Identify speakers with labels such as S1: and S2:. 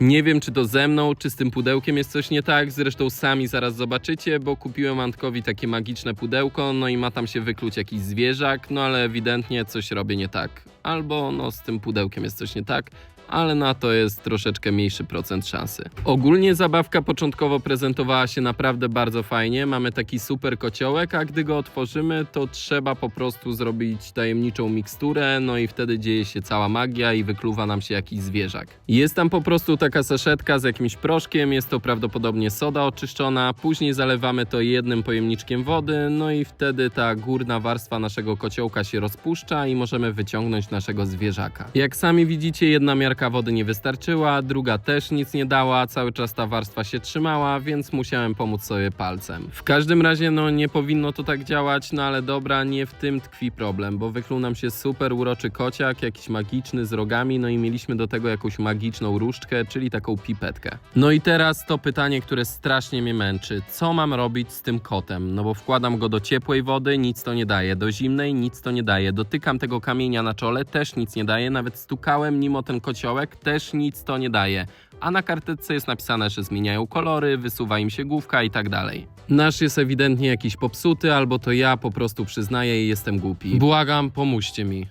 S1: Nie wiem, czy to ze mną, czy z tym pudełkiem jest coś nie tak, zresztą sami zaraz zobaczycie, bo kupiłem Antkowi takie magiczne pudełko, no i ma tam się wykluć jakiś zwierzak, no ale ewidentnie coś robię nie tak. Albo no z tym pudełkiem jest coś nie tak, ale na to jest troszeczkę mniejszy procent szansy. Ogólnie zabawka początkowo prezentowała się naprawdę bardzo fajnie. Mamy taki super kociołek, a gdy go otworzymy, to trzeba po prostu zrobić tajemniczą miksturę, no i wtedy dzieje się cała magia i wykluwa nam się jakiś zwierzak. Jest tam po prostu taka saszetka z jakimś proszkiem, jest to prawdopodobnie soda oczyszczona, później zalewamy to jednym pojemniczkiem wody, no i wtedy ta górna warstwa naszego kociołka się rozpuszcza i możemy wyciągnąć naszego zwierzaka. Jak sami widzicie, jedna miarka wody nie wystarczyła, druga też nic nie dała, cały czas ta warstwa się trzymała, więc musiałem pomóc sobie palcem. W każdym razie, no nie powinno to tak działać, no ale dobra, nie w tym tkwi problem, bo wykluł nam się super uroczy kociak, jakiś magiczny z rogami, no i mieliśmy do tego jakąś magiczną różdżkę, czyli taką pipetkę. No i teraz to pytanie, które strasznie mnie męczy. Co mam robić z tym kotem? No bo wkładam go do ciepłej wody, nic to nie daje, do zimnej nic to nie daje, dotykam tego kamienia na czole, też nic nie daje, nawet stukałem nim o ten kociołek, też nic to nie daje. A na karteczce jest napisane, że zmieniają kolory, wysuwa im się główka i tak dalej. Nasz jest ewidentnie jakiś popsuty, albo to ja po prostu przyznaję i jestem głupi. Błagam, pomóżcie mi.